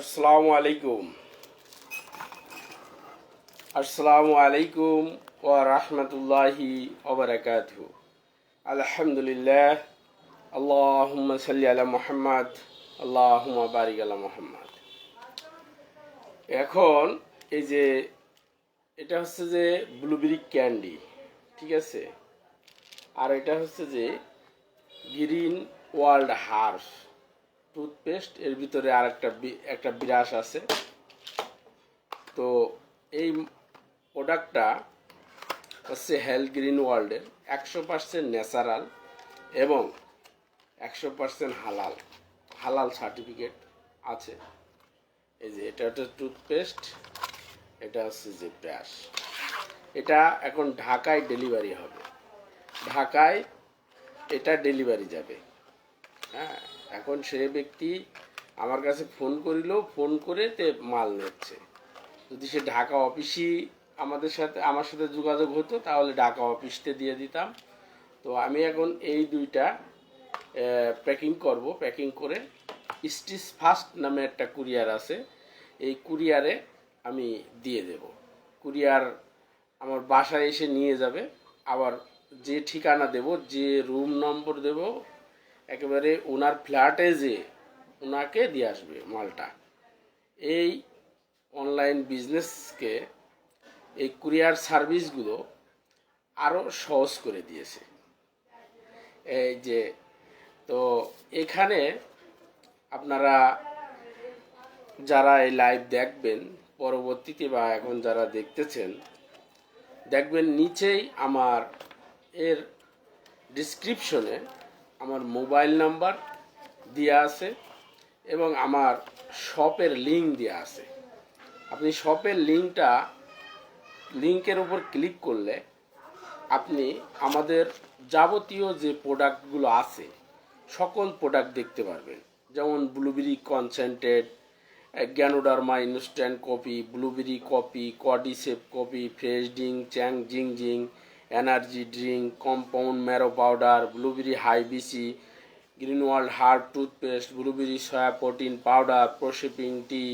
আসসালামু আলাইকুম। আসসালামু আলাইকুম ওয়া রাহমাতুল্লাহি ওয়া বারাকাতুহু। আলহামদুলিল্লাহ, আল্লাহুম্মা সাল্লি আলা মুহাম্মদ, আল্লাহুম্মা বারিক আলা মুহাম্মদ। এখন এই যে, এটা হচ্ছে যে ব্লুবেরি ক্যান্ডি ঠিক আছে? আর এটা হচ্ছে যে গ্রিন ওয়ার্ল্ড হার্স টুথপেস্ট এর ভিতরে আর একটা একটা বিরাস আছে। তো এই প্রোডাক্টটা হচ্ছে হেলথ গ্রিন ওয়ার্ল্ডের একশো পার্সেন্ট ন্যাচারাল এবং একশো পার্সেন্ট হালাল। হালাল সার্টিফিকেট আছে। এই যে এটা হচ্ছে টুথপেস্ট এটা হচ্ছে যে ব্রাশ এটা এখন ঢাকায় ডেলিভারি হবে। ঢাকায় এটা ডেলিভারি যাবে। হ্যাঁ। এখন সে ব্যক্তি আমার কাছে ফোন করিল, ফোন করে তে মাল নিচ্ছে। যদি সে ঢাকা অফিসই আমাদের সাথে, আমার সাথে যোগাযোগ হতো, তাহলে ঢাকা অফিসতে দিয়ে দিতাম। তো আমি এখন এই দুইটা প্যাকিং করব প্যাকিং করে। স্টিচ ফাস্ট নামে একটা কুরিয়ার আছে, এই কুরিয়ারে আমি দিয়ে দেব। কুরিয়ার আমার বাসায় এসে নিয়ে যাবে, আবার যে ঠিকানা দেব, যে রুম নম্বর দেব একেবারে ওনার ফ্ল্যাটে যে ওনাকে দিয়ে আসবে মালটা, এই অনলাইন বিজনেসকে এই কুরিয়ার সার্ভিসগুলো আরও সহজ করে দিয়েছে। এই যে, তো এখানে আপনারা যারা এই লাইভ দেখবেন, পরবর্তীতে বা এখন যারা দেখতেছেন, দেখবেন নিচেই আমার এর ডিসক্রিপশনে আমার মোবাইল নাম্বার দেওয়া আছে এবং আমার শপের লিঙ্ক দেওয়া আছে। আপনি শপের লিঙ্কটা, লিঙ্কের উপর ক্লিক করলে আপনি আমাদের যাবতীয় যে প্রোডাক্টগুলো আছে, সকল প্রোডাক্ট দেখতে পারবেন। যেমন blueberry concentrate ganoderma instant coffee, blueberry coffee, cordyceps coffee, fresh Ding, Chang, Jing Jing energy drink, compound marrow powder, blueberry hibiscus green world herb toothpaste, blueberry soya protein powder, প্রোসেপিং tea,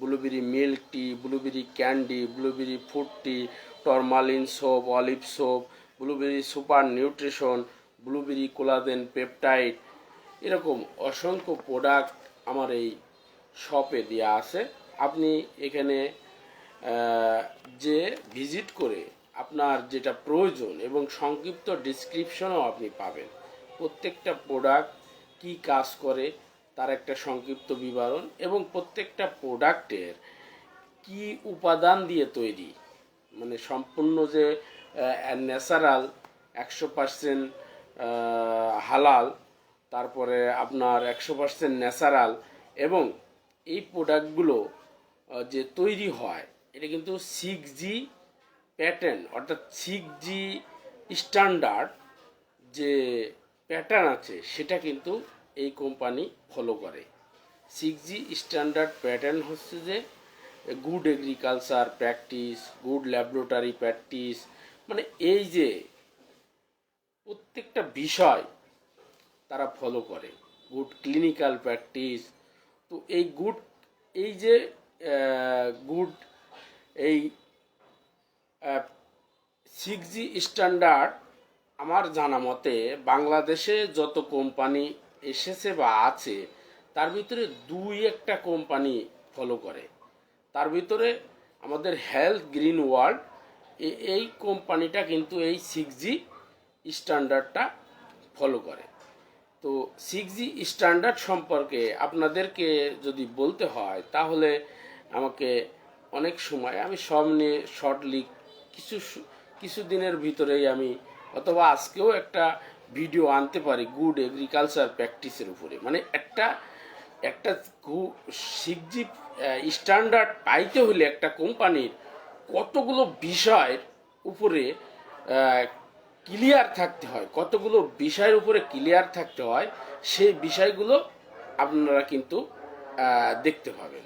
blueberry milk tea, blueberry candy, blueberry food tea, tourmaline soap, olive soap, blueberry super nutrition, blueberry collagen peptide, এরকম অসংখ্য product আমার এই শপে দেওয়া আছে। আপনি এখানে যে ভিজিট করে আপনার যেটা প্রয়োজন এবং সংক্ষিপ্ত ডিসক্রিপশনও আপনি পাবেন। প্রত্যেকটা প্রোডাক্ট কি কাজ করে, তার একটা সংক্ষিপ্ত বিবরণ এবং প্রত্যেকটা প্রোডাক্টের কি উপাদান দিয়ে তৈরি। মানে সম্পূর্ণ যে ন্যাচারাল একশো পার্সেন্ট হালাল, তারপরে আপনার একশো পার্সেন্ট ন্যাচারাল এবং এই প্রোডাক্টগুলো যে তৈরি হয়, এটা কিন্তু সিক্স জি প্যাটার্ন অর্থাৎ সিক্স জি স্ট্যান্ডার্ড যে প্যাটার্ন আছে, সেটা কিন্তু এই কোম্পানি ফলো করে। সিক্স জি স্ট্যান্ডার্ড প্যাটার্ন হচ্ছে যে good agriculture practice good laboratory practice মানে এই যে প্রত্যেকটা বিষয় তারা ফলো করে। গুড ক্লিনিক্যাল প্র্যাকটিস তো এই গুড এই যে গুড এই সিক্স জি স্ট্যান্ডার্ড আমার জানা মতে বাংলাদেশে যত কোম্পানি এসেছে বা আছে, তার ভিতরে দুই একটা কোম্পানি ফলো করে। তার ভিতরে আমাদের হেলথ গ্রিন ওয়ার্ল্ড এই কোম্পানিটা কিন্তু এই সিক্স জি স্ট্যান্ডার্ডটা ফলো করে। তো সিক্স জি স্ট্যান্ডার্ড সম্পর্কে আপনাদেরকে যদি বলতে হয়, তাহলে আমাকে অনেক সময় আমি সব নিয়ে শর্টলি কিছু সু- কিছু দিনের ভিতরেই আমি অথবা আজকেও একটা ভিডিও আনতে পারি গুড এগ্রিকালচার প্র্যাকটিসের উপরে। মানে একটা একটা সিক্স স্ট্যান্ডার্ড পাইতে হলে একটা কোম্পানির কতগুলো বিষয়ের উপরে ক্লিয়ার থাকতে হয়, কতগুলো বিষয়ের উপরে ক্লিয়ার থাকতে হয়, সেই বিষয়গুলো আপনারা কিন্তু দেখতে পাবেন।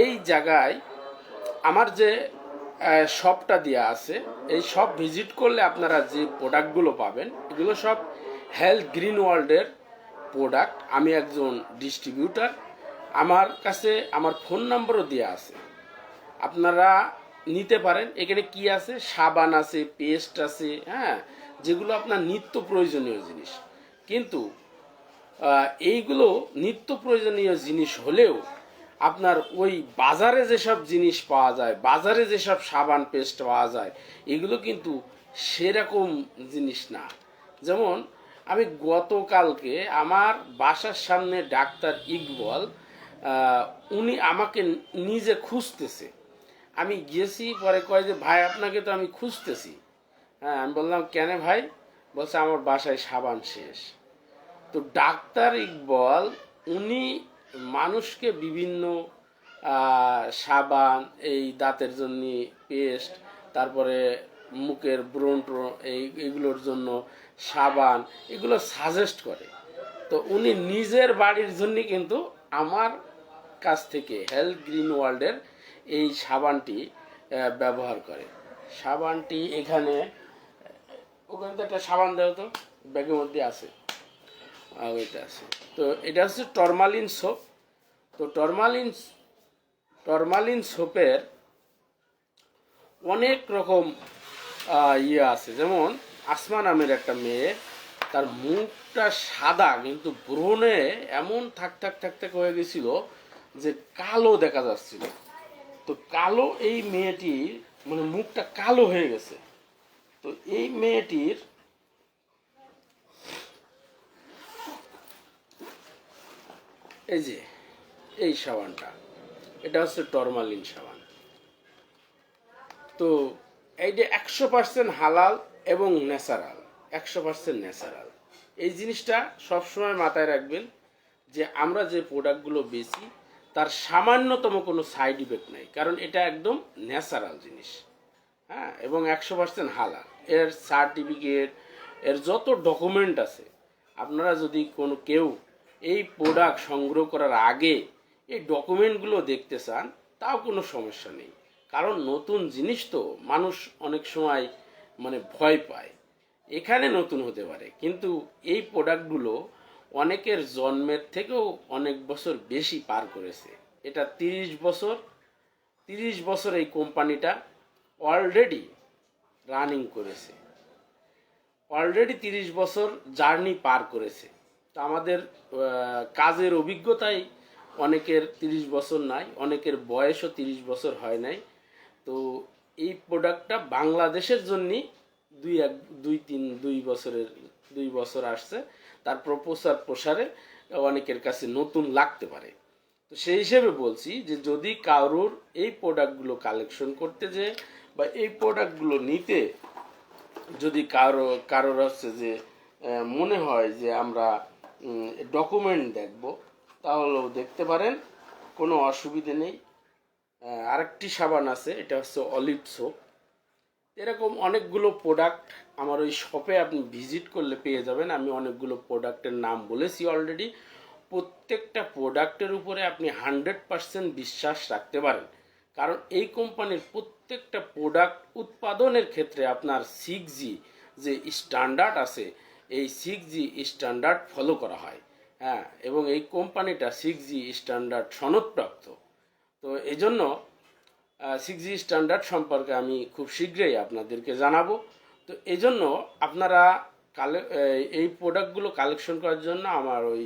এই জায়গায় আমার যে শপটা দেওয়া আছে। এই শপ ভিজিট করলে আপনারা যে প্রোডাক্টগুলো পাবেন, এগুলো সব হেলথ গ্রিন ওয়ার্ল্ডের প্রোডাক্ট আমি একজন ডিস্ট্রিবিউটার আমার কাছে আমার ফোন নাম্বারও দেওয়া আছে। আপনারা নিতে পারেন। এখানে কি আছে? সাবান আছে, পেস্ট আছে হ্যাঁ যেগুলো আপনার নিত্য প্রয়োজনীয় জিনিস। কিন্তু এইগুলো নিত্য প্রয়োজনীয় জিনিস হলেও আপনার ওই বাজারে যেসব জিনিস পাওয়া যায়, বাজারে যেসব সাবান পেস্ট পাওয়া যায়, এগুলো কিন্তু সেরকম জিনিস না। যেমন, আমি গতকালকে আমার বাসার সামনে ডাক্তার ইকবল উনি আমাকে নিজে খুঁজতেছে। আমি গিয়েছি পরে কয় যে, ভাই, আপনাকে তো আমি খুঁজতেছি। হ্যাঁ আমি বললাম, কেন ভাই? বলছে, আমার বাসায় সাবান শেষ। তো ডাক্তার ইকবল, উনি মানুষকে বিভিন্ন সাবান, এই দাঁতের জন্য পেস্ট, তারপরে মুখের ব্রণ এই, এগুলোর জন্য সাবান, এগুলো সাজেস্ট করে। তো উনি নিজের বাড়ির জন্য কিন্তু আমার কাছ থেকে হেলথ গ্রিন ওয়ার্ল্ডের এই সাবানটি ব্যবহার করে। সাবানটি এখানে, ওখানে তো একটা সাবান দেওয়া তো, ব্যাগের মধ্যে আছে। আর ওইটা আছে। তো এটা হচ্ছে টরমালিন সোপ তো টরমালিন টরমালিন সোপের অনেক রকম ইয়ে আছে। যেমন আসমা নামের একটা মেয়ে, তার মুখটা সাদা কিন্তু ব্রণে এমন থাক থাক থাক থাক হয়ে গেছিল যে কালো দেখা যাচ্ছিল। তো কালো এই মেয়েটির মানে মুখটা কালো হয়ে গেছে। তো এই মেয়েটির এই যে, এই সাবানটা। এটা হচ্ছে টরমালিন সাবান। তো এই যে একশো পার্সেন্ট হালাল এবং ন্যাচারাল, একশো পার্সেন্ট ন্যাচারাল। এই জিনিসটা সবসময় মাথায় রাখবেন যে আমরা যে প্রোডাক্টগুলো বেশি তার সামান্যতম কোনো সাইড ইফেক্ট নাই, কারণ এটা একদম ন্যাচারাল জিনিস। হ্যাঁ এবং একশো পার্সেন্ট হালাল। এর সার্টিফিকেট, এর যত ডকুমেন্ট আছে, আপনারা যদি কোনো কেউ এই প্রোডাক্ট সংগ্রহ করার আগে এই ডকুমেন্টগুলো দেখতে চান, তাও কোনো সমস্যা নেই। কারণ নতুন জিনিস তো মানুষ অনেক সময় মানে ভয় পায়। এখানে নতুন হতে পারে। কিন্তু এই প্রোডাক্টগুলো অনেকের জন্মের থেকেও অনেক বছর বেশি পার করেছে। এটা তিরিশ বছর তিরিশ বছর এই কোম্পানিটা অলরেডি রানিং করেছে। অলরেডি তিরিশ বছর জার্নি পার করেছে। তো আমাদের কাজের অভিজ্ঞতাই অনেকের তিরিশ বছর নাই, অনেকের বয়সও তিরিশ বছর হয় নাই। তো এই প্রোডাক্টটা বাংলাদেশের জন্যই দুই এক, দুই তিন, দুই বছরের, দুই বছর আসছে। তার প্রপ্রচার প্রসারে অনেকের কাছে নতুন লাগতে পারে। তো সেই হিসেবে বলছি যে যদি কারোর এই প্রোডাক্টগুলো কালেকশন করতে যে বা এই প্রোডাক্টগুলো নিতে যদি কারও, কারোর হচ্ছে যে মনে হয় যে আমরা ডকুমেন্ট দেখব। তাহলেও দেখতে পারেন, কোনো অসুবিধে নেই। আরেকটি সাবান আছে, এটা হচ্ছে অলিভ সোপ এরকম অনেকগুলো প্রোডাক্ট আমার ওই শপে আপনি ভিজিট করলে পেয়ে যাবেন। আমি অনেকগুলো প্রোডাক্টের নাম বলেছি অলরেডি প্রত্যেকটা প্রোডাক্টের উপরে আপনি হান্ড্রেড পারসেন্ট বিশ্বাস রাখতে পারেন। কারণ এই কোম্পানির প্রত্যেকটা প্রোডাক্ট উৎপাদনের ক্ষেত্রে আপনার সিক্স জি যে স্ট্যান্ডার্ড আছে এই সিক্স জি স্ট্যান্ডার্ড ফলো করা হয়। হ্যাঁ এবং এই কোম্পানিটা সিক্স জি স্ট্যান্ডার্ড সনদপ্রাপ্ত। তো এই জন্য সিক্স জি স্ট্যান্ডার্ড সম্পর্কে আমি খুব শীঘ্রই আপনাদেরকে জানাব। তো এই জন্য আপনারা কালে এই প্রোডাক্টগুলো কালেকশন করার জন্য আমার ওই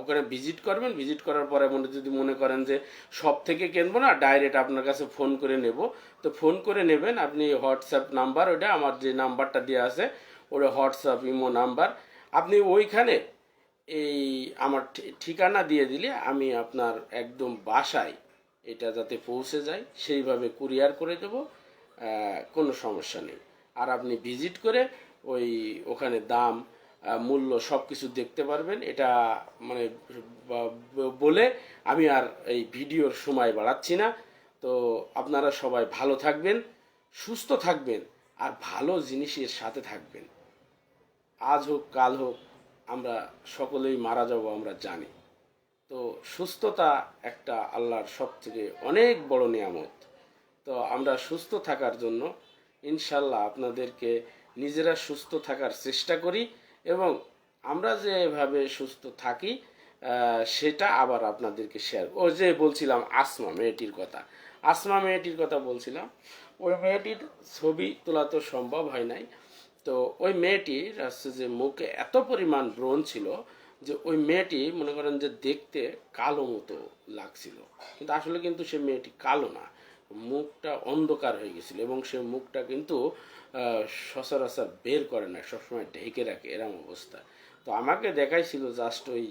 ওখানে ভিজিট করবেন। ভিজিট করার পরে মনে, যদি মনে করেন যে সব থেকে কিনবো না ডাইরেক্ট আপনার কাছে ফোন করে নেব। তো ফোন করে নেবেন, আপনি হোয়াটসঅ্যাপ নাম্বার ওটা আমার যে নাম্বারটা দেওয়া আছে ওটা হোয়াটসঅ্যাপ, ইমো নাম্বার। আপনি ওইখানে এই আমার ঠিকানা দিয়ে দিলে আমি আপনার একদম বাসায় এটা যাতে পৌঁছে যায়, সেইভাবে কুরিয়ার করে দেব কোনো সমস্যা নেই। আর আপনি ভিজিট করে ওই ওখানে দাম মূল্য সব কিছু দেখতে পারবেন। এটা মানে বলে আমি আর এই ভিডিওর সময় বাড়াচ্ছি না। তো আপনারা সবাই ভালো থাকবেন, সুস্থ থাকবেন, আর ভালো জিনিসের সাথে থাকবেন। আজ হোক, কাল হোক, আমরা সকলেই মারা যাব, আমরা জানি। তো সুস্থতা একটা আল্লাহর সব থেকে অনেক বড় নিয়ামত। তো আমরা সুস্থ থাকার জন্য ইনশাল্লাহ আপনাদেরকে নিজেরা সুস্থ থাকার চেষ্টা করি এবং আমরা যেভাবে সুস্থ থাকি সেটা আবার আপনাদেরকে শেয়ার ও যে বলছিলাম আসমা মেয়েটির কথা। আসমা মেয়েটির কথা বলছিলাম। ওই মেয়েটির ছবি তোলা তো সম্ভব হয় নাই। তো ওই মেয়েটির হচ্ছে যে মুখে এত পরিমাণ ব্রণ ছিল যে ওই মেয়েটি মনে করেন যে দেখতে কালো মতো লাগছিল। কিন্তু আসলে কিন্তু সে মেয়েটি কালো না। মুখটা অন্ধকার হয়ে গেছিল এবং সে মুখটা কিন্তু সচরাচর বের করে না, সবসময় ঢেকে রাখে এরম অবস্থা। তো আমাকে দেখাইছিল জাস্ট ওই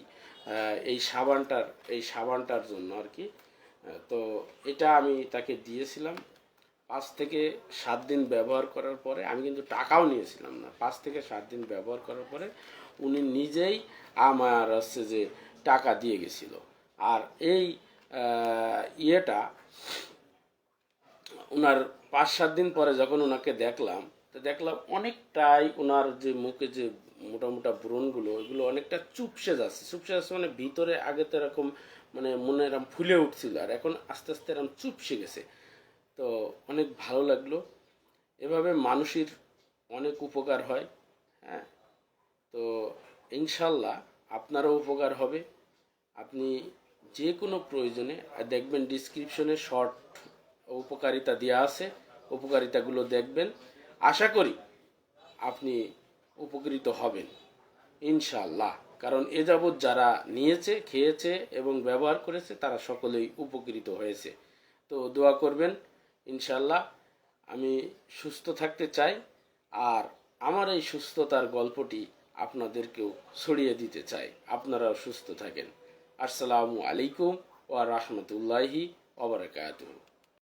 এই সাবানটার এই সাবানটার জন্য আর কি। তো এটা আমি তাকে দিয়েছিলাম। পাঁচ থেকে সাত দিন ব্যবহার করার পরে আমি কিন্তু টাকাও নিয়েছিলাম না। পাঁচ থেকে সাত দিন ব্যবহার করার পরে উনি নিজেই আমার হচ্ছে যে টাকা দিয়ে গেছিল। আর এই ইয়েটা ওনার পাঁচ সাত দিন পরে যখন ওনাকে দেখলাম, তো দেখলাম অনেকটাই ওনার যে মুখে যে মোটা মোটা ব্রণগুলো, ওইগুলো অনেকটা চুপসে যাচ্ছে। চুপসে যাচ্ছে মানে ভিতরে আগে তো এরকম মানে মনে এরকম ফুলে উঠছিল, আর এখন আস্তে আস্তে এরকম চুপসে গেছে। তো অনেক ভালো লাগল। এভাবে মানুষের অনেক উপকার হয় হ্যাঁ? তো ইনশাল্লাহ আপনারও উপকার হবে। আপনি যে কোনো প্রয়োজনে দেখবেন ডিসক্রিপশনে শর্ট উপকারিতা দেওয়া আছে, উপকারিতাগুলো দেখবেন। আশা করি আপনি উপকৃত হবেন, ইনশাল্লাহ। কারণ এ যাবৎ যারা নিয়েছে, খেয়েছে এবং ব্যবহার করেছে, তারা সকলেই উপকৃত হয়েছে। তো দোয়া করবেন ইনশাল্লাহ আমি সুস্থ থাকতে চাই আর আমার এই সুস্থতার গল্পটি আপনাদেরকেও ছড়িয়ে দিতে চাই। আপনারাও সুস্থ থাকেন। আসসালামু আলাইকুম ওয়া রাহমাতুল্লাহি ওয়া বারাকাতুহু।